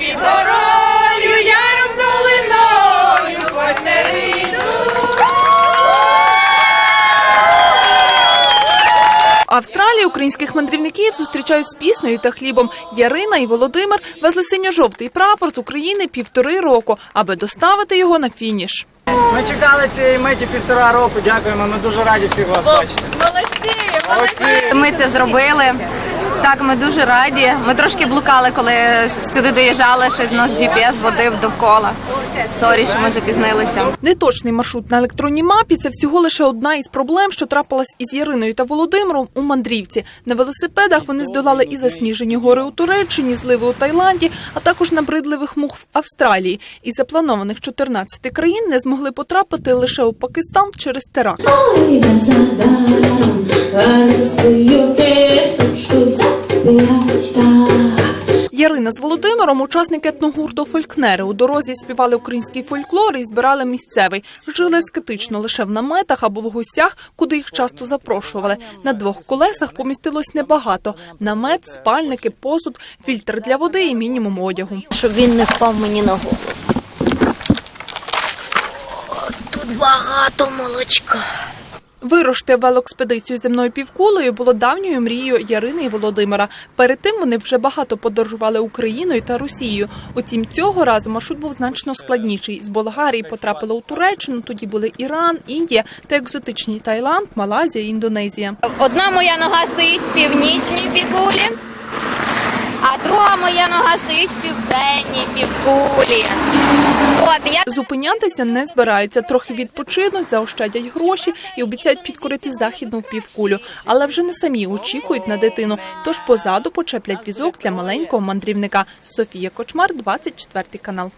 під горою, яром долиною, Австралії українських мандрівників зустрічають з піснею та хлібом. Ярина і Володимир везли синьо-жовтий прапор з України півтори року, аби доставити його на фініш. Ми чекали цієї миті півтора року. Дякуємо. Ми дуже раді всіх вас бачити. Молодці, Молодці. Ми це зробили. Так, ми дуже раді. Ми трошки блукали, коли сюди доїжджали, щось наш GPS водив довкола. Сорі, що ми запізнилися. Неточний маршрут на електронній мапі це всього лише одна із проблем, що трапилась із Яриною та Володимиром у мандрівці. На велосипедах вони здолали і засніжені гори у Туреччині, зливи у Таїланді, а також набридливих мух в Австралії. Із запланованих 14 країн не змогли потрапити лише у Пакистан через теракт. Ярина з Володимиром, учасники етногурту Фолькнери. У дорозі співали український фольклор і збирали місцевий. Жили скетично лише в наметах або в гостях, куди їх часто запрошували. На двох колесах помістилось небагато: намет, спальники, посуд, фільтр для води і мінімум одягу. щоб він не впав мені на голову. Тут багато молочка. Вирушити велоекспедицію земною півкулею було давньою мрією Ярини і Володимира. Перед тим вони вже багато подорожували Україною та Росією. Утім, цього разу маршрут був значно складніший. З Болгарії потрапили у Туреччину, тоді були Іран, Індія та екзотичні Таїланд, Малайзія, Індонезія. Одна моя нога стоїть в північній півкулі, а друга моя нога стоїть в південній півкулі. От я Зупинятися не збираються. Трохи відпочинуть, заощадять гроші і обіцяють підкорити західну півкулю. Але вже не самі очікують на дитину. Тож позаду почеплять візок для маленького мандрівника. Софія Кочмар, 24 канал.